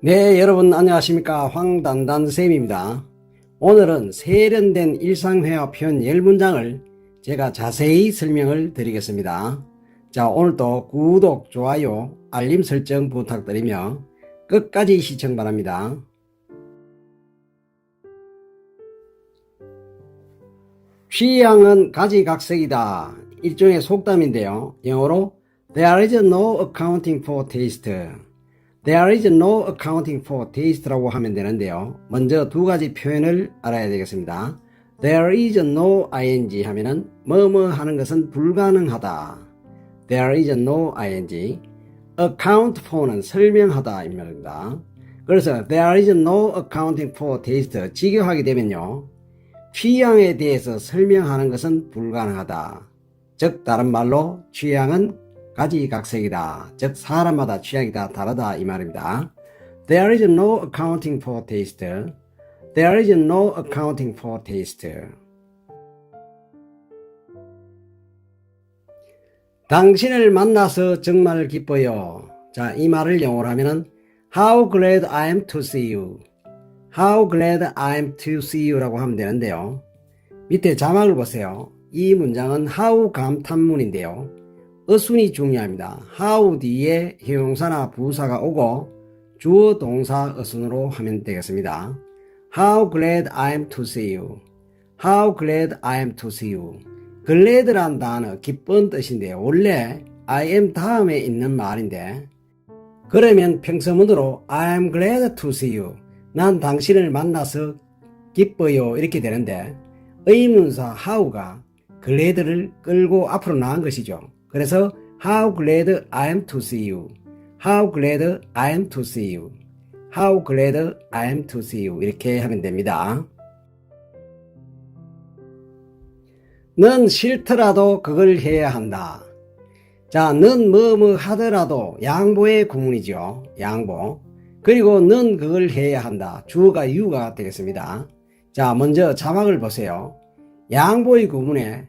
네, 여러분 안녕하십니까. 황단단쌤입니다. 오늘은 세련된 일상회화 표현 10문장을 제가 자세히 설명을 드리겠습니다. 자, 오늘도 구독, 좋아요, 알림 설정 부탁드리며 끝까지 시청 바랍니다. 취향은 가지각색이다. 일종의 속담인데요. 영어로 There is no accounting for taste. There is no accounting for taste라고 하면 되는데요. 먼저 두 가지 표현을 알아야 되겠습니다. There is no ing 하면은 뭐뭐 하는 것은 불가능하다. There is no ing. Account for는 설명하다 이 말입니다. 그래서 there is no accounting for taste 직역하게 되면요. 취향에 대해서 설명하는 것은 불가능하다. 즉 다른 말로 취향은 가지각색이다. 즉 사람마다 취향이 다 다르다 이 말입니다. There is no accounting for taste. There is no accounting for taste. 당신을 만나서 정말 기뻐요. 자, 이 말을 영어로 하면은 How glad I am to see you. How glad I am to see you라고 하면 되는데요. 밑에 자막을 보세요. 이 문장은 how 감탄문인데요. 어순이 중요합니다. how 뒤에 형용사나 부사가 오고 주어 동사 어순으로 하면 되겠습니다. How glad I am to see you. How glad I am to see you. Glad란 단어 기쁜 뜻인데요. 원래 I am 다음에 있는 말인데 그러면 평서문으로 I am glad to see you. 난 당신을 만나서 기뻐요. 이렇게 되는데 의문사 how가 glad를 끌고 앞으로 나간 것이죠. 그래서 how glad I am to see you. How glad I am to see you. How glad I am to see you. 이렇게 하면 됩니다. 넌 싫더라도 그걸 해야 한다. 자, 넌뭐뭐 하더라도 양보의 구문이죠. 양보. 그리고 넌 그걸 해야 한다. 주어가 유가 되겠습니다. 자, 먼저 자막을 보세요. 양보의 구문에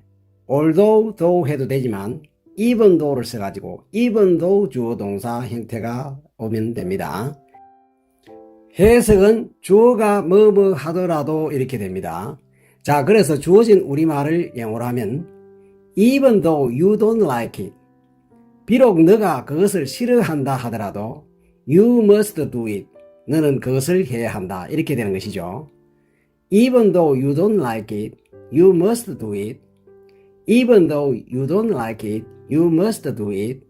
although, though 해도 되지만 even though를 써가지고 even though 주어 동사 형태가 오면 됩니다. 해석은 주어가 뭐뭐 하더라도 이렇게 됩니다. 자, 그래서 주어진 우리말을 영어로 하면 even though you don't like it 비록 너가 그것을 싫어한다 하더라도 you must do it 너는 그것을 해야 한다 이렇게 되는 것이죠. even though you don't like it you must do it even though you don't like it you must do it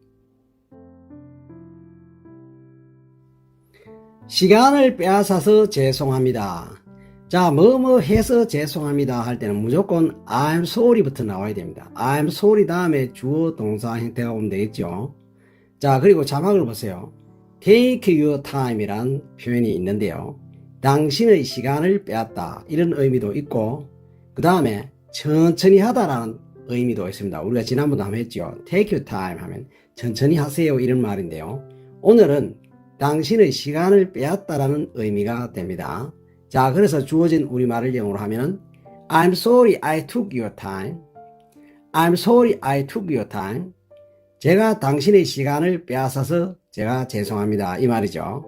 시간을 빼앗아서 죄송합니다. 자, 뭐뭐 해서 죄송합니다 할 때는 무조건 I'm sorry부터 나와야 됩니다. I'm sorry 다음에 주어 동사 형태가 오면 되겠죠. 자, 그리고 자막을 보세요. take your time이란 표현이 있는데요. 당신의 시간을 빼앗다. 이런 의미도 있고, 그 다음에 천천히 하다라는 의미도 있습니다. 우리가 지난번도 한번 했죠. take your time 하면 천천히 하세요. 이런 말인데요. 오늘은 당신의 시간을 빼앗다라는 의미가 됩니다. 자, 그래서 주어진 우리말을 영어로 하면은 I'm sorry I took your time. I'm sorry I took your time. 제가 당신의 시간을 빼앗아서 제가 죄송합니다. 이 말이죠.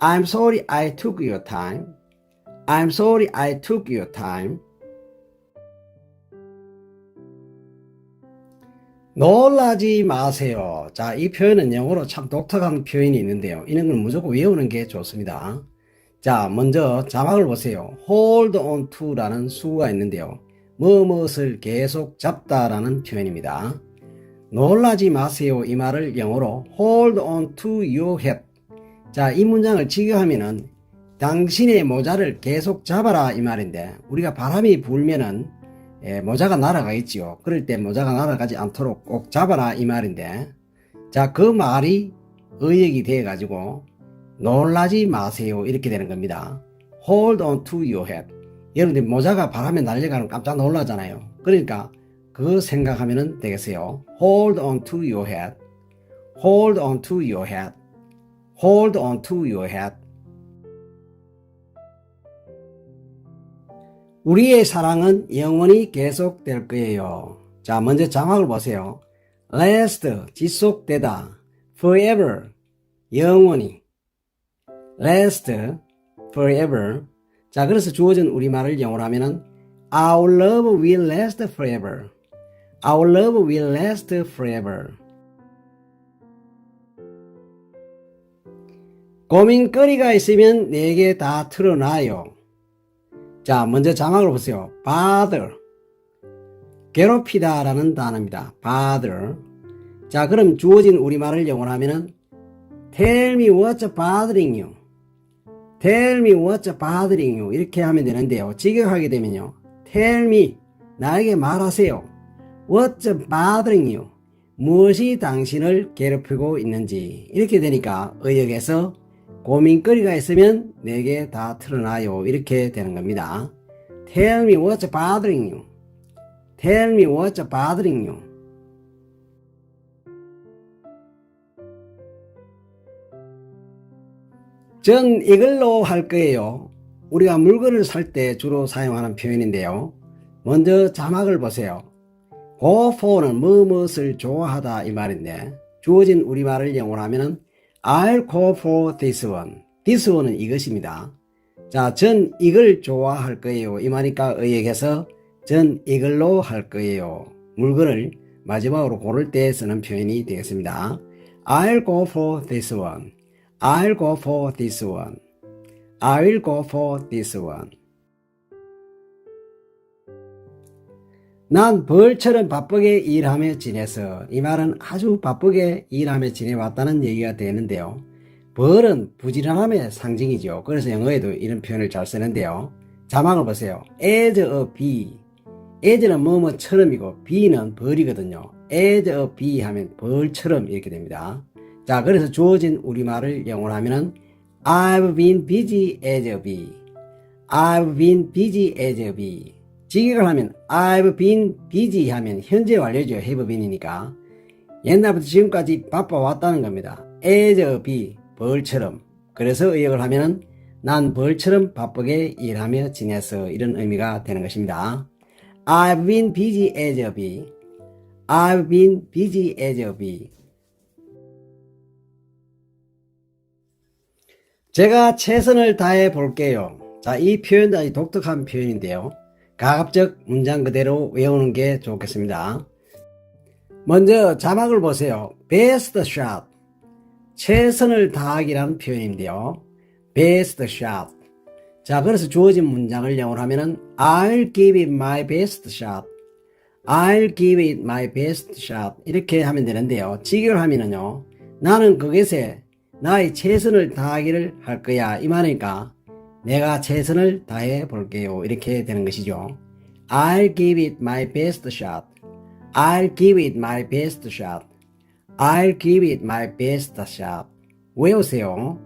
I'm sorry I took your time. I'm sorry I took your time. 놀라지 마세요. 자, 이 표현은 영어로 참 독특한 표현이 있는데요. 이런 건 무조건 외우는 게 좋습니다. 자, 먼저 자막을 보세요. hold on to라는 수가 있는데요. 무엇을 계속 잡다라는 표현입니다. 놀라지 마세요. 이 말을 영어로 hold on to your hat. 자, 이 문장을 직역하면은 당신의 모자를 계속 잡아라 이 말인데 우리가 바람이 불면은 예, 모자가 날아가겠지요. 그럴 때 모자가 날아가지 않도록 꼭 잡아라 이 말인데 자, 그 말이 의역이 돼 가지고 놀라지 마세요. 이렇게 되는 겁니다. Hold on to your head. 여러분들 모자가 바람에 날려가면 깜짝 놀라잖아요. 그러니까 그 생각하면 되겠어요. Hold on to your head. Hold on to your head. Hold on to your head. 우리의 사랑은 영원히 계속될 거예요. 자, 먼저 자막을 보세요. last, 지속되다. forever, 영원히. Last, forever. 자, 그래서 주어진 우리말을 영어로 하면은 Our love will last forever. Our love will last forever. 고민거리가 있으면 내게 다 틀어놔요. 자, 먼저 자막을 보세요. bother. 괴롭히다 라는 단어입니다. bother. 자, 그럼 주어진 우리말을 영어로 하면은 tell me what's bothering you. Tell me what's bothering you. 이렇게 하면 되는데요. 직역하게 되면요. tell me. 나에게 말하세요. what's bothering you. 무엇이 당신을 괴롭히고 있는지. 이렇게 되니까 의역에서 고민거리가 있으면 내게 다 틀어놔요. 이렇게 되는 겁니다. Tell me what's bothering you. Tell me what's bothering you. 전 이걸로 할 거예요. 우리가 물건을 살 때 주로 사용하는 표현인데요. 먼저 자막을 보세요. for는 무엇을 좋아하다 이 말인데 주어진 우리말을 영어로 하면은 I'll go for this one. this one은 이것입니다. 자, 전 이걸 좋아할 거예요. 이 말이니까 의역에서 전 이걸로 할 거예요. 물건을 마지막으로 고를 때 쓰는 표현이 되겠습니다. I'll go for this one. I'll go for this one. I'll go for this one. 난 벌처럼 바쁘게 일하며 지내서 이 말은 아주 바쁘게 일하며 지내왔다는 얘기가 되는데요. 벌은 부지런함의 상징이죠. 그래서 영어에도 이런 표현을 잘 쓰는데요. 자막을 보세요. as a bee. as는 뭐뭐처럼이고 bee는 벌이거든요. as a bee 하면 벌처럼 이렇게 됩니다. 자, 그래서 주어진 우리말을 영어로 하면은 I've been busy as a bee. I've been busy as a bee. 직역을 하면 I've been busy 하면 현재 완료죠. have been이니까. 옛날부터 지금까지 바빠왔다는 겁니다. as a bee, 벌처럼. 그래서 의역을 하면은 난 벌처럼 바쁘게 일하며 지내서 이런 의미가 되는 것입니다. I've been busy as a bee. I've been busy as a bee. 제가 최선을 다해 볼게요. 자, 이 표현도 아주 독특한 표현인데요. 가급적 문장 그대로 외우는 게 좋겠습니다. 먼저 자막을 보세요. best shot. 최선을 다하기라는 표현인데요. best shot. 자, 그래서 주어진 문장을 영어로 하면은 I'll give it my best shot. I'll give it my best shot. 이렇게 하면 되는데요. 직역을 하면은요. 나는 그것에 나의 최선을 다하기를 할 거야. 이 말이니까 내가 최선을 다해 볼게요. 이렇게 되는 것이죠. I'll give it my best shot. I'll give it my best shot. I'll give it my best shot. 외우세요.